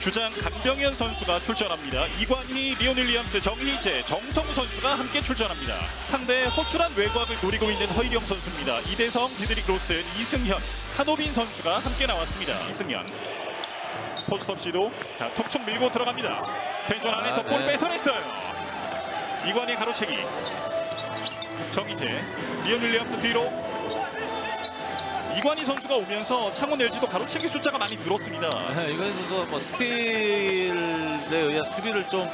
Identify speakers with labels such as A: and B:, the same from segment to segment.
A: 주장 강병현 선수가 출전합니다. 이관희, 리오닐 리암스, 정희재, 정성우 선수가 함께 출전합니다. 상대 허술한 외곽을 노리고 있는 허일영 선수입니다. 이대성, 디드릭 로슨, 이승현, 한호빈 선수가 함께 나왔습니다. 이승현 포스트업 시도 자 툭툭 밀고 들어갑니다. 펜존 안에서
B: 아,
A: 볼
B: 네.
A: 뺏어냈어요. 이관희 가로채기 정희재, 리오닐 리암스 뒤로 이관희 선수가 오면서 창원 LG도 가로채기 숫자가 많이 늘었습니다.
B: 네, 이건 선수 뭐 스틸에 의한 수비를 좀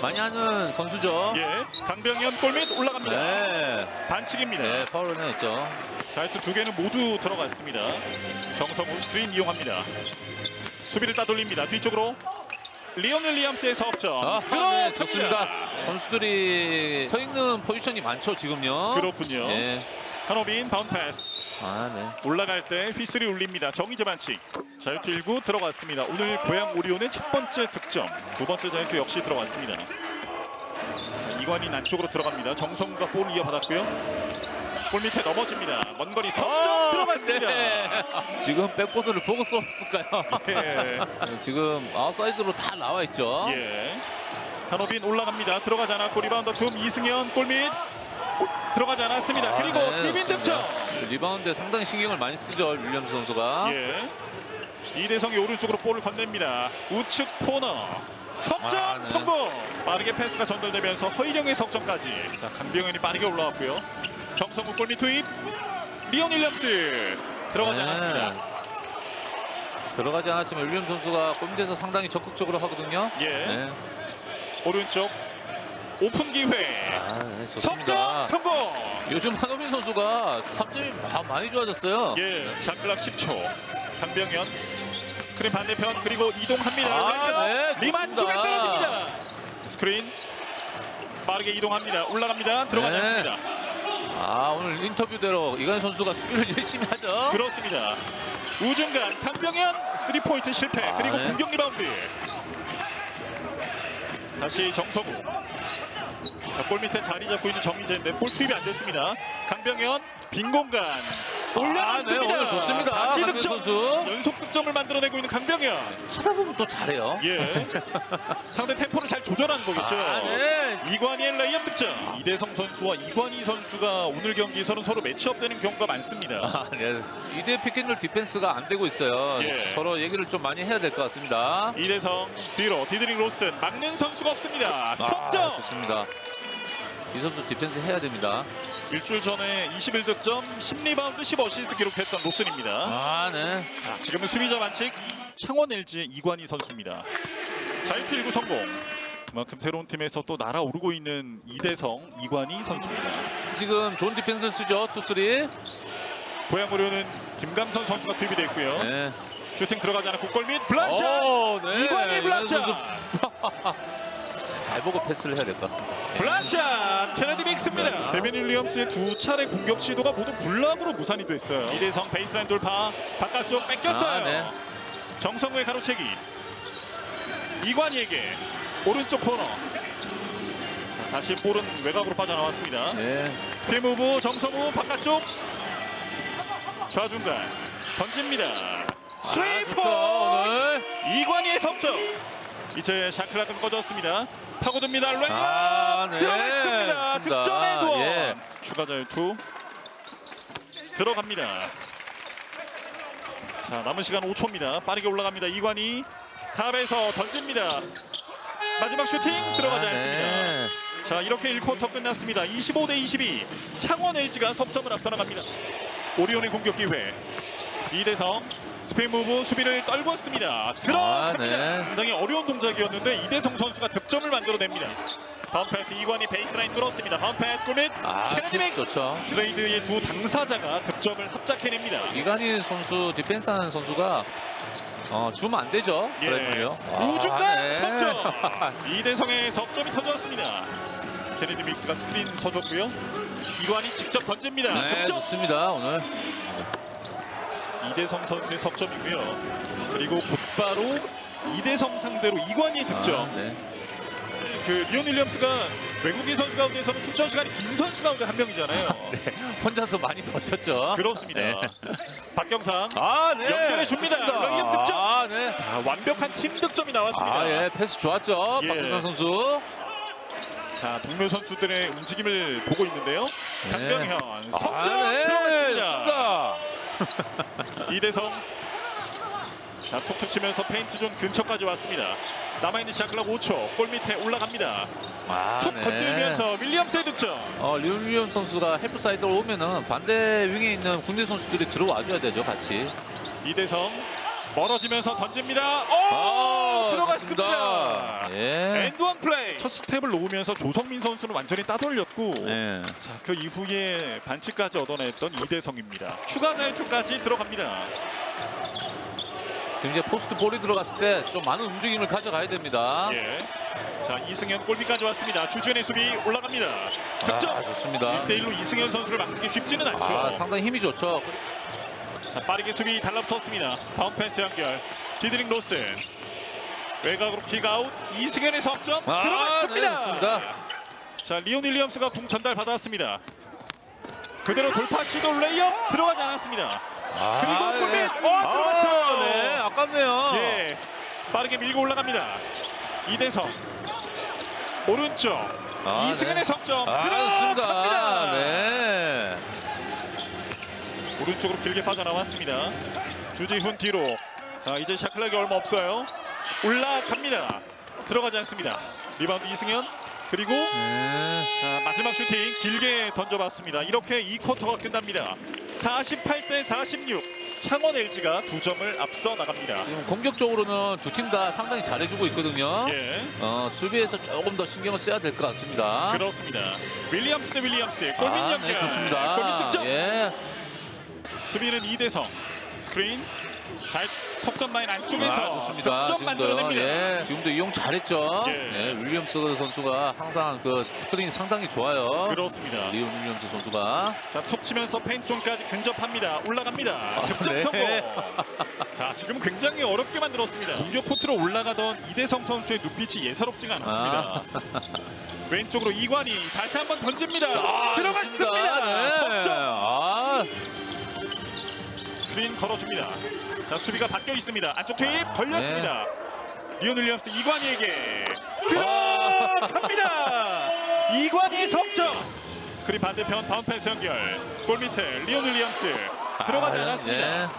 B: 많이 하는 선수죠.
A: 예, 강병현 골밑 올라갑니다.
B: 네,
A: 반칙입니다.
B: 네, 파울을 내었죠.
A: 자, 하여튼 두 개는 모두 들어갔습니다. 정성우 스크린 이용합니다. 수비를 따돌립니다. 뒤쪽으로 리오넬 리암스의 석점
B: 아,
A: 들어갑니다.
B: 네, 좋습니다. 선수들이 서 있는 포지션이 많죠, 지금요.
A: 그렇군요.
B: 네.
A: 한호빈 바운드 패스
B: 아, 네.
A: 올라갈 때 휘슬이 울립니다. 정희재 반칙. 자유투 1구 들어갔습니다. 오늘 고양 오리온의 첫 번째 득점. 두 번째 자유투 역시 들어갔습니다. 자, 이관인 안쪽으로 들어갑니다. 정성우가 볼 이어받았고요. 골 밑에 넘어집니다. 먼 거리 석점
B: 아,
A: 들어갔습니다.
B: 네. 지금 백보드를 보고 쏘았을까요?
A: 예.
B: 네, 지금 아웃사이드로 다 나와 있죠.
A: 예. 한호빈 올라갑니다. 들어가지 않았고 리바운드 툼 이승현 골밑 들어가지 않았습니다.
B: 아,
A: 그리고
B: 네,
A: 케빈. 득점.
B: 리바운드에 상당히 신경을 많이 쓰죠, 윌리엄스 선수가.
A: 예. 이대성이 오른쪽으로 볼을 건넵니다. 우측 코너. 석점
B: 아, 네.
A: 성공. 빠르게 패스가 전달되면서 허일영의 석점까지. 자, 강병현이 빠르게 올라왔고요. 정성우 골밑 투입. 리온 윌리엄스 들어가지
B: 네.
A: 않았습니다.
B: 들어가지 않았지만 윌리엄 선수가 골밑에서 상당히 적극적으로 하거든요.
A: 예.
B: 네.
A: 오른쪽 오픈 기회.
B: 아, 네,
A: 석점
B: 좋습니다.
A: 성공.
B: 요즘 한호민 선수가 3점이 마- 많이 좋아졌어요.
A: 예, 샷클락 10초. 강병현 스크린 반대편 그리고 이동합니다.
B: 아, 네,
A: 리만 쪽에
B: 좋습니다.
A: 떨어집니다. 스크린 빠르게 이동합니다. 올라갑니다. 들어가지
B: 네.
A: 않습니다.
B: 아, 오늘 인터뷰대로 이관 선수가 수비를 열심히 하죠.
A: 그렇습니다. 우중간 강병현 3포인트 실패
B: 아,
A: 그리고
B: 네.
A: 공격 리바운드. 다시 정석우. 자, 골 밑에 자리 잡고 있는 정희재인데 볼 투입이 안 됐습니다. 강병현 빈 공간 올려놨습니다.
B: 아, 네, 오늘 좋습니다.
A: 다시 득점.
B: 선수.
A: 연속 득점을 만들어내고 있는 강병현.
B: 하다 보면 또 잘해요.
A: 예. 상대 템포를 잘 조절하는 거겠죠.
B: 아, 네.
A: 이관희의 레이업 득점. 이대성 선수와 이관희 선수가 오늘 경기에서는 서로 매치업되는 경우가 많습니다.
B: 아, 네. 이대 피켓롤 디펜스가 안 되고 있어요.
A: 예.
B: 서로 얘기를 좀 많이 해야 될 것 같습니다.
A: 이대성 뒤로 디드링 로슨 막는 선수가 없습니다.
B: 아,
A: 석점.
B: 좋습니다. 이 선수 디펜스 해야 됩니다.
A: 일주일 전에 21득점, 10리바운드, 10어시스트 기록했던 로슨입니다.
B: 아, 네.
A: 자, 지금은 수비자 반칙 창원 LG의 이관희 선수입니다. 자유투 1구 성공. 그만큼 새로운 팀에서 또 날아오르고 있는 이대성, 이관희 선수입니다.
B: 지금 좋은 디펜스를 쓰죠. 투쓰리.
A: 고양오류는 김강선 선수가 투입이 됐고요.
B: 네.
A: 슈팅 들어가지 않고 골밑 블락샷.
B: 오, 네.
A: 이관희
B: 이관
A: 블락샷.
B: 잘 보고 패스를 해야 될 것 같습니다. 네.
A: 블락샷 케네디 믹스입니다.
B: 네.
A: 데빈 윌리엄스의 두 차례 공격 시도가 모두 블락으로 무산이 됐어요. 이대성 베이스라인 돌파 바깥쪽 뺏겼어요.
B: 아, 네.
A: 정성우의 가로채기. 이관희에게 오른쪽 코너. 자, 다시 볼은 외곽으로 빠져나왔습니다.
B: 네.
A: 스피드 무브 정성우 바깥쪽 좌중간 던집니다. 스리
B: 아, 좋죠,
A: 포
B: 오늘.
A: 이관희의 석점. 이제 샤클락은 꺼졌습니다. 파고듭니다. 레이업
B: 아, 네.
A: 들어갔습니다.
B: 좋습니다.
A: 득점의 도원.
B: 예.
A: 추가 자유투 들어갑니다. 자 남은 시간 5초입니다. 빠르게 올라갑니다. 이관희 탑에서 던집니다. 마지막 슈팅 들어가지
B: 아,
A: 않습니다.
B: 네.
A: 자 이렇게 1쿼터 끝났습니다. 25 대 22 창원 LG가 석점을 앞서 나갑니다. 오리온의 공격 기회 이대성 스페인 무브 수비를 떨궜습니다. 들어갑니다.
B: 아, 네.
A: 어려운 동작이었는데 이대성 선수가 득점을 만들어냅니다. 바운드 패스 이관이 베이스라인 뚫었습니다. 바운드 패스 골밑
B: 아,
A: 케네디 맥스
B: 좋죠.
A: 트레이드의 두 당사자가 득점을 합작해냅니다.
B: 이간희 선수 디펜스하는 선수가 어, 주면 안 되죠.
A: 예.
B: 그러면요.
A: 우중간
B: 아, 네.
A: 석점 이대성의 석점이 터졌습니다. 케네디 믹스가 스크린 서줬고요. 이관이 직접 던집니다.
B: 네,
A: 득점
B: 좋습니다. 오늘
A: 이대성 선수의 석점이고요. 그리고 곧바로 이대성 상대로 이관희 득점.
B: 아, 네.
A: 그 리온 윌리엄스가 외국인 선수 가운데서는 출전 시간이 긴 선수 가운데 한 명이잖아요.
B: 혼자서 많이 버텼죠.
A: 그렇습니다.
B: 네.
A: 박경상
B: 아, 네.
A: 연결해 줍니다. 레이업 득점.
B: 아, 네.
A: 아, 자, 완벽한 팀 득점이 나왔습니다.
B: 아, 예, 패스 좋았죠.
A: 예.
B: 박준상 선수.
A: 자, 동료 선수들의 움직임을 보고 있는데요.
B: 네.
A: 강병현 석점
B: 아, 네,
A: 들어갔습니다. 이대성 자 툭툭 치면서 페인트 존 근처까지 왔습니다. 남아있는 샤클락 5초 골 밑에 올라갑니다.
B: 아,
A: 툭
B: 네.
A: 건들면서 윌리엄스의 득점.
B: 어, 리온 윌리엄 선수가 헬프 사이드로 오면은 반대 윙에 있는 국내 선수들이 들어와줘야 되죠, 같이.
A: 이대성 멀어지면서 던집니다. 오
B: 아,
A: 들어갔습니다.
B: 좋습니다. 예.
A: 엔드원 플레이. 첫 스텝을 놓으면서 조성민 선수는 완전히 따돌렸고
B: 예.
A: 자, 그 이후에 반칙까지 얻어냈던 이대성입니다. 추가 자유투까지 들어갑니다.
B: 지금 이제 포스트 볼이 들어갔을 때 좀 많은 움직임을 가져가야 됩니다.
A: 예. 자 이승현 골밑까지 왔습니다. 주전의 수비 올라갑니다. 득점.
B: 아, 좋습니다.
A: 1대1로 이승현 선수를 막기 쉽지는 않죠.
B: 아, 상당히 힘이 좋죠.
A: 자 빠르게 수비 달라붙었습니다. 다운 패스 연결. 디드링 로슨. 외곽으로 킥아웃. 이승현의 석점
B: 아,
A: 들어갔습니다.
B: 네.
A: 자 리온 윌리엄스가 공 전달 받았습니다. 그대로 돌파 시도 레이업 들어가지 않았습니다.
B: 아,
A: 그리고 골밑!
B: 예.
A: 어, 들어갔어요!
B: 아, 네, 아깝네요.
A: 예, 빠르게 밀고 올라갑니다. 이대성 오른쪽
B: 아,
A: 이승현의
B: 네.
A: 석점
B: 아,
A: 들어갑니다.
B: 네.
A: 오른쪽으로 길게 빠져나왔습니다. 주지훈 뒤로 자 이제 샤클락이 얼마 없어요. 올라갑니다. 들어가지 않습니다. 리바운드 이승현 그리고
B: 네.
A: 자, 마지막 슈팅 길게 던져봤습니다. 이렇게 2쿼터가 끝납니다. 48 대 46 창원 LG가 두 점을 앞서 나갑니다.
B: 지금 공격적으로는 두 팀 다 상당히 잘해주고 있거든요.
A: 예.
B: 어, 수비에서 조금 더 신경을 써야 될 것 같습니다.
A: 그렇습니다. 윌리엄스 대 윌리엄스 골밑
B: 아,
A: 연결
B: 네, 좋습니다.
A: 골밑 득점
B: 예.
A: 수비는 이대성 스크린 잘 석점 라인 안쪽에서
B: 아, 좋습니다.
A: 득점
B: 지금도요.
A: 만들어냅니다.
B: 예. 지금도 이용 잘했죠.
A: 예.
B: 예. 윌리엄스 선수가 항상 그 스크린이 상당히 좋아요.
A: 그렇습니다.
B: 리온 윌리엄스 선수가
A: 자툭 치면서 페인트존까지 근접합니다. 올라갑니다. 득점
B: 네.
A: 성공. 자 지금 굉장히 어렵게 만들었습니다. 공격 코트로 올라가던 이대성 선수의 눈빛이 예사롭지가 않았습니다. 왼쪽으로 이관이 다시 한번 던집니다.
B: 아, 들어갔습니다. 네.
A: 석점.
B: 아,
A: 스크린 걸어줍니다. 자 수비가 바뀌어 있습니다. 안쪽 투입 걸렸습니다.
B: 네.
A: 리온 윌리엄스 이관희에게 들어갑니다. 이관희 석점. 스크린 반대편 다운 패스 연결. 골 밑에 리온 윌리엄스 들어가지
B: 아,
A: 않았습니다.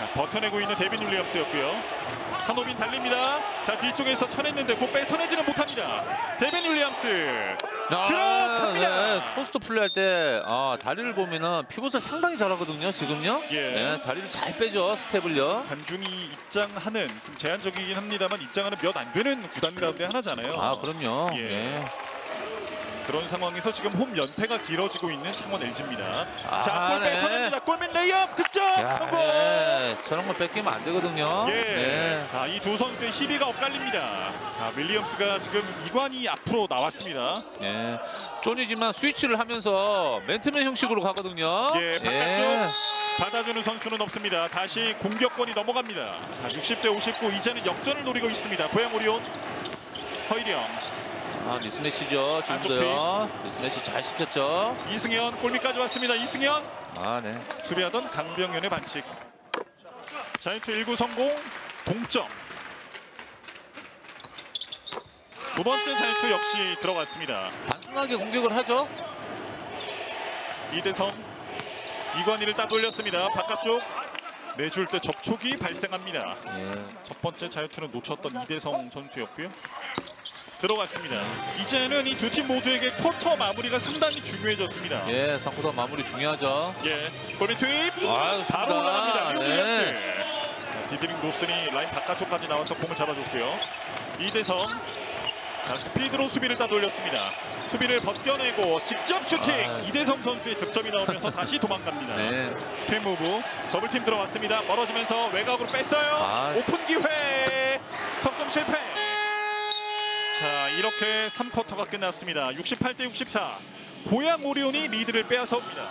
B: 예.
A: 자, 버텨내고 있는 데빈 윌리엄스였고요. 한호빈 달립니다. 자 뒤쪽에서 쳐냈는데 곧 빼서내지는 못합니다. 데빈 윌리엄스
B: 아,
A: 들어갑니다.
B: 네. 포스트 플레이할 때 아, 다리를 보면은 피벗을 상당히 잘하거든요. 지금요.
A: 예.
B: 네, 다리를 잘 빼죠. 스텝을요.
A: 관중이 입장하는 좀 제한적이긴 합니다만 입장하는 몇 안 되는 구단 가운데 하나잖아요.
B: 아, 그럼요.
A: 예.
B: 예.
A: 그런 상황에서 지금 홈 연패가 길어지고 있는 창원 LG입니다.
B: 아,
A: 자, 골
B: 네.
A: 빼서냅니다. 골밑 레이업 득점
B: 야,
A: 성공.
B: 예. 저런 거 뺏기면 안 되거든요.
A: 예.
B: 네.
A: 자, 이두 선수의 희비가 엇갈립니다. 자, 윌리엄스가 지금 이관이 앞으로 나왔습니다.
B: 예. 쪼니지만 스위치를 하면서 맨투맨 형식으로 가거든요.
A: 예, 바깥쪽. 받아주는 선수는 없습니다. 다시 공격권이 넘어갑니다. 자, 60대 59 이제는 역전을 노리고 있습니다. 고양 오리온 허이령
B: 아, 미스매치죠. 지금도요. 미스매치 잘 시켰죠.
A: 이승현 골밑까지 왔습니다. 이승현
B: 아, 네.
A: 수비하던 강병현의 반칙. 자유투 1구 성공 동점. 두 번째 자유투 역시 들어갔습니다.
B: 단순하게 공격을 하죠.
A: 이대성 이관희를 따돌렸습니다. 바깥쪽 내줄 때 접촉이 발생합니다.
B: 예.
A: 첫 번째 자유투는 놓쳤던 이대성 선수였고요. 들어갔습니다. 이제는 이 두 팀 모두에게 쿼터 마무리가 상당히 중요해졌습니다.
B: 예, 상쿠다 마무리 중요하죠.
A: 예, 골밑 투입
B: 아, 좋습니다.
A: 바로 올라갑니다. 리오
B: 네.
A: 윌리엄스. 자, 디드링 로슨이 라인 바깥쪽까지 나와서 공을 잡아줬고요. 이대성 자, 스피드로 수비를 따돌렸습니다. 수비를 벗겨내고 직접 슈팅.
B: 아.
A: 이대성 선수의 득점이 나오면서 다시 도망갑니다.
B: 네.
A: 스피드 무브 더블팀 들어왔습니다. 멀어지면서 외곽으로 뺐어요.
B: 아.
A: 오픈 기회 석점 실패. 자 이렇게 3쿼터가 끝났습니다. 68대 64 고양 오리온이 리드를 빼앗아옵니다.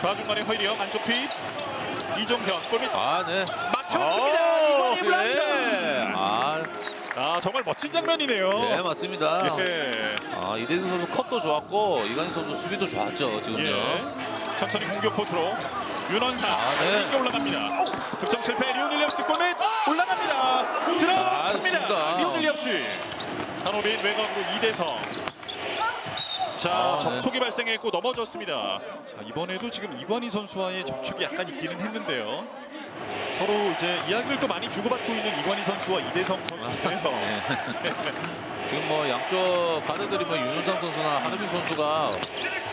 A: 좌중간에 허이령 안쪽 투입 이종현 골밑
B: 아, 네.
A: 막혔습니다. 이관희 블락샷.
B: 예. 아,
A: 아 정말 멋진 장면이네요.
B: 네, 맞습니다.
A: 예.
B: 아, 이대준 선수 컷도 좋았고 이관희 선수 수비도 좋았죠, 지금요.
A: 예. 천천히 공격 코트로 윤원사
B: 아, 네.
A: 있게 올라갑니다. 득점 실패 리온 윌리엄스 골밑 올라갑니다. 노린 외곽으로 이대성. 자
B: 아, 네.
A: 접촉이 발생했고 넘어졌습니다. 자 이번에도 지금 이관희 선수와의 접촉이 약간 있기는 했는데요. 자, 서로 이제 이야기를 또 많이 주고받고 있는 이관희 선수와 이대성 선수인데요.
B: 네. 지금 뭐 양쪽 가드들이 뭐 윤은상 선수나 한우빈 선수가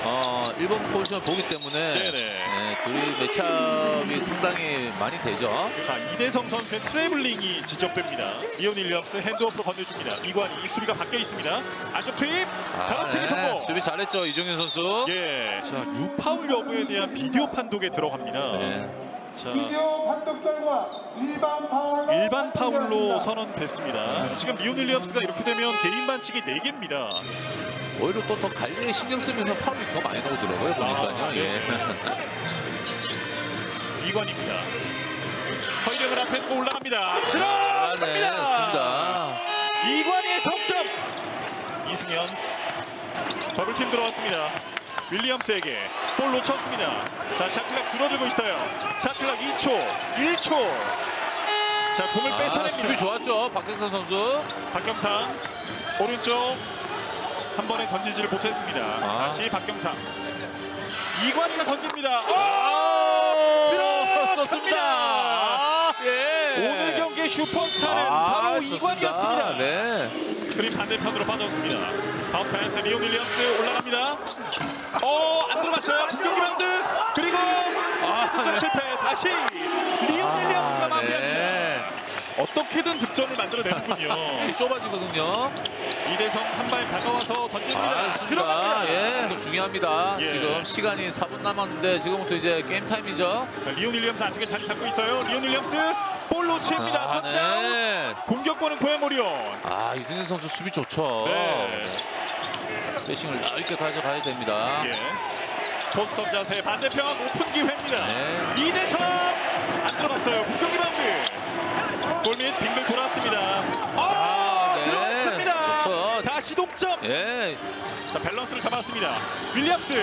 B: 어 1번 포지션을 보기 때문에.
A: 네,
B: 둘이 매치업이 상당히 많이 되죠.
A: 자 이대성 선수의 트래블링이 지적됩니다. 리온 윌리엄스 핸드오프로 건네줍니다. 이관희 수비가 바뀌어 있습니다. 안쪽 투입 가로채기
B: 네,
A: 성공.
B: 수비 잘했죠 이종윤 선수.
A: 예, 자 유파울 여부에 대한 비디오 판독에 들어갑니다.
B: 네.
A: 자
C: 비디오 판독 결과 일반 파울로
A: 일반 파울로. 선언됐습니다. 지금 리온 윌리엄스가 이렇게 되면 개인 반칙이 4개입니다.
B: 오히려 또 더 관리에 신경 쓰면 파울이 더 많이 나오더라고요 보니까요.
A: 아, 네.
B: 예.
A: 이관입니다. 허이령을 앞에 두고 올라갑니다.
B: 아, 네,
A: 들어갑니다.
B: 좋습니다.
A: 이관희의 석점. 이승현 더블팀 들어왔습니다. 윌리엄스에게 볼 놓쳤습니다. 자 샤클락 줄어들고 있어요. 샤클락 2초, 1초. 자 공을
B: 아,
A: 뺏어냅니다.
B: 수비 좋았죠 박경선 선수.
A: 박경상 오른쪽 한 번에 던지지를 못했습니다.
B: 아.
A: 다시 박경상 이관희가 던집니다.
B: 아,
A: 들어갑니다.
B: 좋습니다. 아, 예.
A: 오늘 경기 슈퍼스타는
B: 아,
A: 바로
B: 좋습니다.
A: 이관이었습니다.
B: 네.
A: 그림 반대편으로 빠졌습니다. 바운 패스 리오 윌리엄스 올라갑니다. 어, 안 들어갔어요. 공격 리바운드. 그리고 득점
B: 네.
A: 실패. 다시 리오 윌리엄스가
B: 아,
A: 마무리합니다.
B: 네.
A: 어떻게든 득점을 만들어내는군요.
B: 좁아지거든요.
A: 이대성 한 발 다가와서 던집니다.
B: 아.
A: 들어갑니다.
B: 예, 이거 중요합니다.
A: 예.
B: 지금 시간이 4분 남았는데 지금부터 이제 게임 타임이죠.
A: 자, 리오 윌리엄스 안쪽에 자리 잡고 있어요. 리오 윌리엄스 볼 놓칩니다.
B: 아,
A: 터치아웃.
B: 네.
A: 공격권은 고양 오리온.
B: 아, 이승현 선수 수비 좋죠.
A: 네.
B: 스페싱을 넓게 가져가야 됩니다.
A: 예. 포스트업 자세 반대편 오픈 기회입니다.
B: 네.
A: 이대성 안 들어갔어요. 공격 리바운드. 골밑 빙글 돌았습니다. 아,
B: 아, 네.
A: 들어갔습니다.
B: 좋죠.
A: 다시 동점.
B: 예.
A: 자 밸런스를 잡았습니다. 윌리엄스.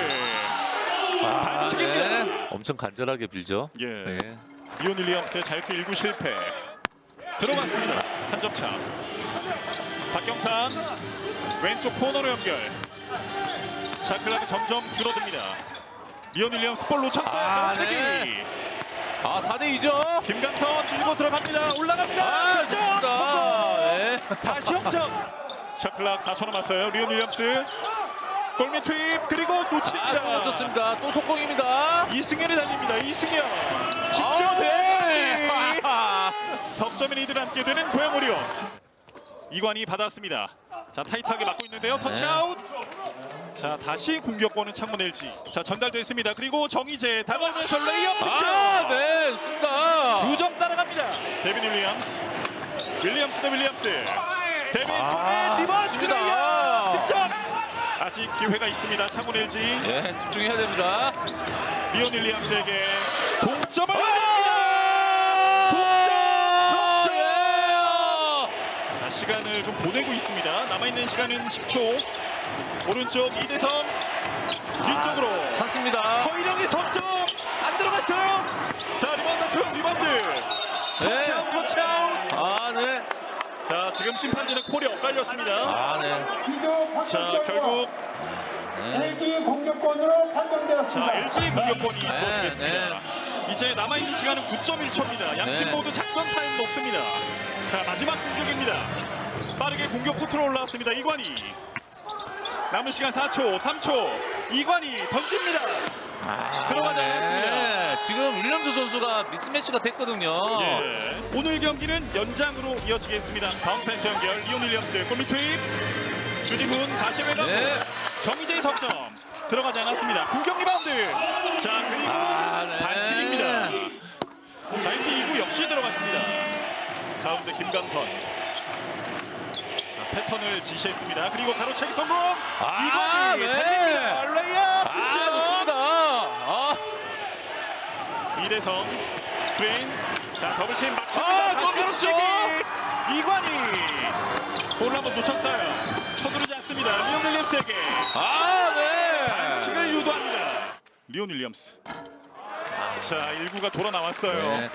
B: 아,
A: 반칙입니다.
B: 네. 엄청 간절하게 빌죠.
A: 예.
B: 네.
A: 이온 윌리엄스의 자유투 1구 실패. 들어갔습니다. 한 점 차. 박경상 왼쪽 코너로 연결. 샤클락이 점점 줄어듭니다. 이온 윌리엄스 볼 놓쳤어요.
B: 아,
A: 가로채기.
B: 네. 아, 4대 2죠.
A: 김강선 밀고 들어갑니다. 올라갑니다.
B: 아,
A: 득점!
B: 좋습니다. 네.
A: 성공! 다시 역점. 샤클락 4초 남았어요. 리온 윌리엄스 골밑 투입 그리고
B: 아,
A: 놓칩니다.
B: 또 좋습니다. 또 속공입니다.
A: 이승현이 달립니다. 이승현
B: 아,
A: 직접
B: 네.
A: 대기 석점의 리드를 함께 되는 고양 오리온 이관이 받았습니다. 자 타이트하게 막고 있는데요. 터치아웃. 자 다시 공격권은 창문 LG. 자 전달됐습니다. 그리고 정희재 다가오면서 레이업 득점.
B: 아, 네, 좋습니다.
A: 두점 따라갑니다. 데빈 윌리엄스. 윌리엄스 대 윌리엄스. 데빈
B: 아,
A: 골밑 리버스. 레이업. 아직 기회가 있습니다. 창문 LG.
B: 예, 집중해야 됩니다.
A: 리온 윌리엄스에게 동점을
B: 아,
A: 동점!
B: 예.
A: 자, 시간을 좀 보내고 있습니다. 남아있는 시간은 10초. 오른쪽 이대성 뒤쪽으로
B: 아, 찬스입니다.
A: 허일영의 석점 안 들어갔어요. 자 리바운드 투 리바운드 터치아웃 터치아웃.
B: 아, 네.
A: 자 지금 심판진의 콜이 엇갈렸습니다.
B: 아, 네.
A: 자 결국
B: 네.
C: LG 공격권으로
A: 자
C: 판정되었습니다.
A: LG 공격권이
B: 네,
A: 주어지겠습니다. 이제 남아 있는 시간은 9.1초입니다. 양 팀
B: 네.
A: 모두 작전 타임 높습니다. 자 마지막 공격입니다. 빠르게 공격 코트로 올라왔습니다. 이관희. 남은 시간 4초, 3초. 이관희 던집니다.
B: 아,
A: 들어가지
B: 네.
A: 않았습니다.
B: 지금 윌리엄스 선수가 미스매치가 됐거든요.
A: 예. 오늘 경기는 연장으로 이어지겠습니다. 바운드 패스 연결 이온 윌리엄스 골밑 투입. 주지훈 다시 외곽
B: 네.
A: 정희재의 석점 들어가지 않았습니다. 공격 리바운드. 자 그리고
B: 아, 네.
A: 반칙입니다. 자이트 2구 역시 들어갔습니다. 가운데 김강선. 자, 패턴을 지시했습니다. 그리고 가로채기 성공.
B: 아,
A: 이관희
B: 네.
A: 달립니다. 레이업
B: 아,
A: 득점.
B: 좋습니다. 아,
A: 이대성 스크린. 자 더블팀 막힙니다
B: 아.
A: 가로채기. 이관희. 볼을 한번 놓쳤어요. 서두르지 않습니다. 리온 윌리엄스에게.
B: 아, 네.
A: 반칙을 유도합니다. 리온 윌리엄스. 자 1구가 돌아 나왔어요.
B: 네.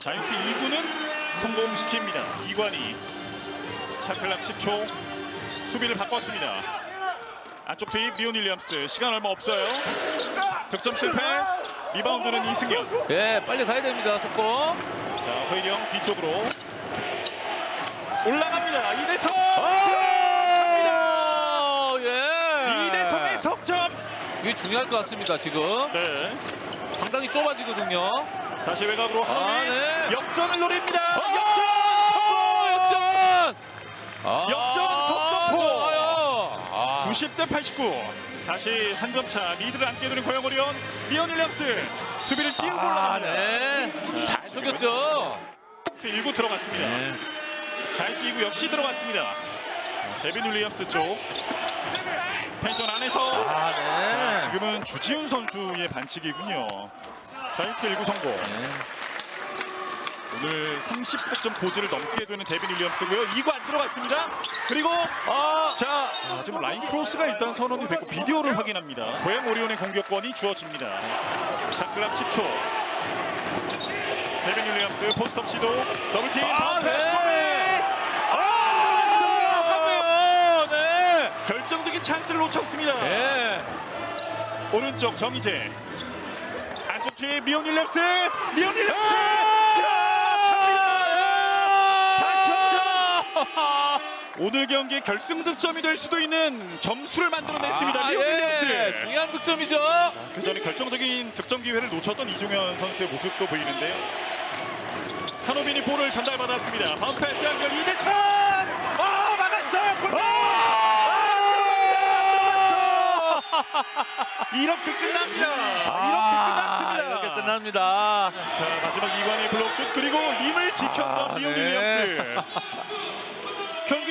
A: 자이언트 2구는 성공시킵니다. 이관희. 샤클락 10초. 수비를 바꿨습니다. 안쪽 투입 리온 윌리엄스 시간 얼마 없어요. 득점 실패. 리바운드는 이승현.
B: 예, 빨리 가야 됩니다. 속공.
A: 자 허일영 뒤쪽으로 올라갑니다. 이대성.
B: 아, 예.
A: 이대성의 석점.
B: 이게 중요할 것 같습니다. 지금
A: 네.
B: 상당히 좁아지거든요.
A: 다시 외곽으로 하노민
B: 아, 네.
A: 역전을 노립니다.
B: 아,
A: 역전 성공!
B: 역전! 아,
A: 역전.
B: 아,
A: 90대 89. 다시 한 점 차 리드를 안게 되는 고영 오리온 리온 윌리엄스 수비를 띄우고
B: 아,
A: 올라갑니다.
B: 네. 잘 속였죠.
A: 1구 들어갔습니다.
B: 네.
A: 잘 뛰고 역시 들어갔습니다. 데빈 윌리엄스 쪽 펜션 안에서
B: 아, 네.
A: 지금은 주지훈 선수의 반칙이군요. 자, 1투 1구 성공.
B: 네.
A: 오늘 30득점 고지를 넘게 되는 데빈 윌리엄스고요. 2구 안 들어갔습니다. 그리고
B: 아,
A: 자, 아, 지금 라인 크로스가 일단 선언이 됐고 비디오를 확인합니다. 고양 오리온의 공격권이 주어집니다. 샤클락 10초. 데빈 윌리엄스 포스트업 시도 더블킥
B: 아,
A: 바운드
B: 네.
A: 아,
B: 아, 네.
A: 결정적인 찬스를 놓쳤습니다.
B: 네.
A: 오른쪽 정희재 안쪽 팀 리온 윌리엄스 리온 윌리엄스 다시 역전! 오늘 경기 결승 득점이 될 수도 있는 점수를 만들어냈습니다.
B: 아,
A: 리온
B: 예.
A: 윌리엄스.
B: 중요한 득점이죠.
A: 그 전에 결정적인 득점 기회를 놓쳤던 이종현 선수의 모습도 보이는데요. 한호빈이 볼을 전달받았습니다. 바운드 패스 연결 이대성! 아 막았어요! 골! 이렇게 끝납니다. 이렇게 끝났습니다.
B: 아, 이렇게 끝납니다.
A: 자 마지막 이관의 블록슛 그리고 림을 지켰던
B: 아,
A: 리온
B: 네.
A: 윌리엄스.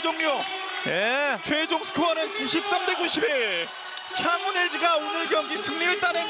A: 종료.
B: 예.
A: 최종 스코어는 93대 91. 창원 LG가 오늘 경기 승리를 따냅니다.